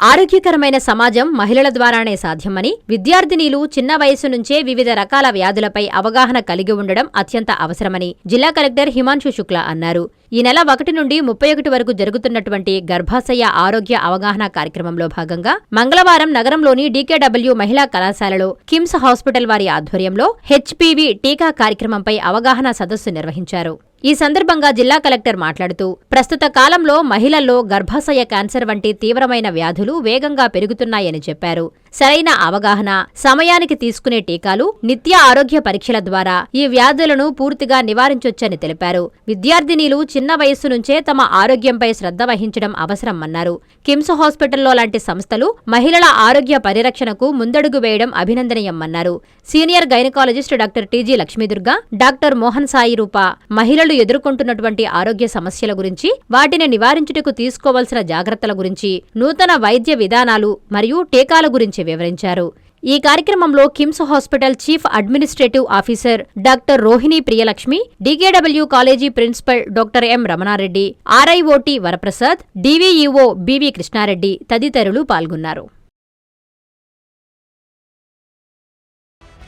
ఆరోగ్యకరమైన సమాజం మహిళల ద్వారానే సాధ్యమని విద్యార్థినీలు చిన్న వయసు నుంచే వివిధ రకాల వ్యాధులపై అవగాహన కలిగి ఉండడం అత్యంత అవసరమని జిల్లా కలెక్టర్ హిమాంశు శుక్లా అన్నారు. ఈ నెల ఒకటి నుండి ముప్పై ఒకటి వరకు జరుగుతున్నటువంటి గర్భాశయ ఆరోగ్య అవగాహన కార్యక్రమంలో భాగంగా మంగళవారం నగరంలోని డీకేడబ్ల్యూ మహిళా కళాశాలలో కిమ్స్ హాస్పిటల్ వారి ఆధ్వర్యంలో హెచ్పీవీ టీకా కార్యక్రమంపై అవగాహన సదస్సు నిర్వహించారు. ఈ సందర్భంగా జిల్లా కలెక్టర్ మాట్లాడుతూ ప్రస్తుత కాలంలో మహిళల్లో గర్భాశయ క్యాన్సర్ వంటి తీవ్రమైన వ్యాధులు వేగంగా పెరుగుతున్నాయని చెప్పారు. సరైన అవగాహన సమయానికి తీసుకునే టీకాలు నిత్య ఆరోగ్య పరీక్షల ద్వారా ఈ వ్యాధులను పూర్తిగా నివారించొచ్చని తెలిపారు. విద్యార్థినీలు చిన్న వయస్సు నుంచే తమ ఆరోగ్యంపై శ్రద్ధ వహించడం అవసరమన్నారు. కిమ్స్ హాస్పిటల్లో లాంటి సంస్థలు మహిళల ఆరోగ్య పరిరక్షణకు ముందడుగు వేయడం అభినందనీయమన్నారు. Senior gynaecologist doctor T G Lakshmidurga doctor Mohan Sai Roopa మహిళలు ఎదుర్కొంటున్నటువంటి ఆరోగ్య సమస్యల గురించి వాటిని నివారించుటకు తీసుకోవలసిన జాగ్రత్తల గురించి నూతన వైద్య విధానాలు మరియు టీకాల గురించి వివరించారు. ఈ కార్యక్రమంలో KIMS hospital chief administrative officer doctor Rohini Priyalakshmi D K W college principal doctor M Ramanareddy R I O T Varaprasad D V E O B V Krishnareddy తదితరులు పాల్గొన్నారు.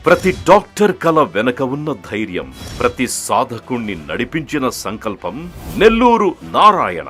ప్రతి డాక్టర్ కల వెనక ఉన్న ధైర్యం ప్రతి సాధకుణ్ణి నడిపించిన సంకల్పం నెల్లూరు నారాయణ.